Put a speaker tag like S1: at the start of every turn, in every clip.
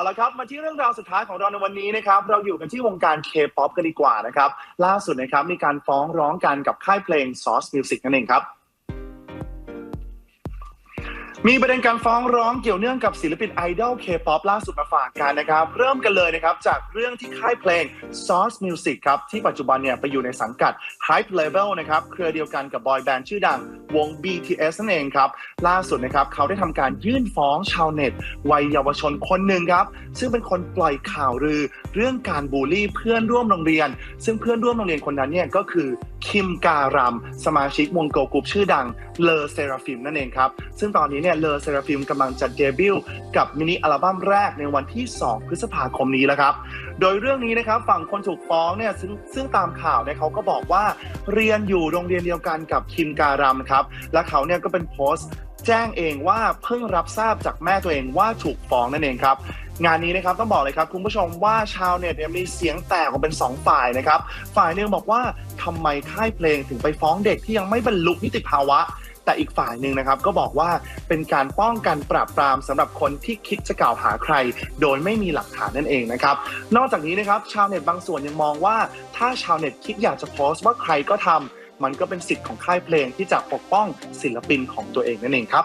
S1: าละครับ มาที่เรื่องราวสุดท้ายของเราในวันนี้นะครับ เราอยู่กันที่วงการเคป๊อปกันดีกว่านะครับ ล่าสุดนะครับมีการฟ้องร้องกันกับค่ายเพลง Source Music นั่นเองครับ มีประเด็นการฟ้องร้องเกี่ยวเนื่องกับศิลปินไอดอลเคป๊อปล่าสุดมาฝากกันนะครับ เริ่มกันเลยนะครับ จากเรื่องที่ค่ายเพลง Source Music ครับ ที่ปัจจุบันเนี่ยไปอยู่ในสังกัด Hype Label นะครับ เครือเดียวกันกับบอยแบนด์ชื่อดังวง BTS นั่นเองครับ ล่าสุดนะครับ เขาได้ทำการยื่นฟ้องชาวเน็ต วัยเยาวชนคนหนึ่งครับ ซึ่งเป็นคนปล่อยข่าวลือ เรื่องการบูลลี่เพื่อนร่วมโรงเรียน ซึ่งเพื่อนร่วมโรงเรียนคนนั้นเนี่ยก็คือคิมการัมสมาชิกวงโกกรุ๊ปชื่อดังเลอเซราฟิมนั่นเองครับซึ่งตอนนี้เนี่ยเลอเซราฟิมกำลังจะเดบิวต์กับมินิอัลบั้มแรกในวันที่ 2 พฤษภาคมนี้แล้วครับ โดยเรื่องนี้นะครับฝั่งคนถูกฟ้องเนี่ยซึ่งซึ่งตามข่าวเนี่ยเขาก็บอกว่าเรียนอยู่โรงเรียนเดียวกันกับคิมการัมครับ และเขาเนี่ยก็เป็นโพสต์แจ้งเองว่าเพิ่งรับทราบจากแม่ตัวเองว่าถูกฟ้องนั่นเองครับงานนี้นะครับต้องบอกเลยครับคุณผู้ชมว่าชาวเน็ตมีเสียงแตกออกเป็น 2 ฝ่ายนะครับ ฝ่ายหนึ่งบอกว่าทำไมค่ายเพลงถึงไปฟ้องเด็กที่ยังไม่บรรลุนิติภาวะ แต่อีกฝ่ายหนึ่งนะครับก็บอกว่าเป็นการป้องกันปราบปรามสำหรับคนที่คิดจะกล่าวหาใคร โดยไม่มีหลักฐานนั่นเองนะครับ นอกจากนี้นะครับชาวเน็ตบางส่วนยังมองว่า ถ้าชาวเน็ตคิดอยากจะโพสต์ว่าใครก็ทำมันก็เป็นสิทธิ์ของค่ายเพลงที่จะปกป้องศิลปินของตัวเองนั่นเองครับ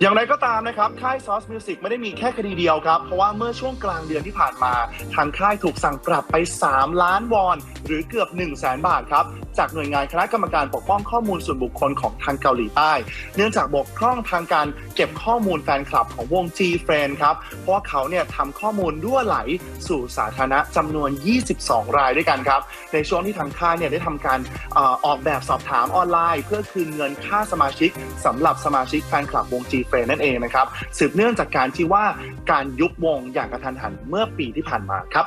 S1: อย่างไรก็ตามนะครับ ค่าย Source Music ไม่ได้มีแค่คดีเดียวครับ เพราะว่าเมื่อช่วงกลางเดือนที่ผ่านมา ทางค่ายถูกสั่งปรับไป 3 ล้านวอน หรือเกือบ 1 0 0 0 0แสนบาทครับ จากหน่วยงานคณะกรรมการปกป้องข้อมูลส่วนบุคคลของทางเกาหลีใต้ เนื่องจากบกพร่องทางการเก็บข้อมูลแฟนคลับของวง G Friend ครับ เพราะว่าเขาเนี่ยทำข้อมูลรั่วไหลสู่สาธารณะจำนวน 22 รายด้วยกันครับ ในช่วงที่ทางค่ายเนี่ยได้ทำการออออกแบบสอบถามออนไลน์ เพื่อคืนเงินค่าสมาชิกสำหรับสมาชิกแฟนคลับวง G Friend นั่นเองนะครับสืบเนื่องจากการที่ว่าการยุบวงอย่างกระทันหันเมื่อปีที่ผ่านมาครับ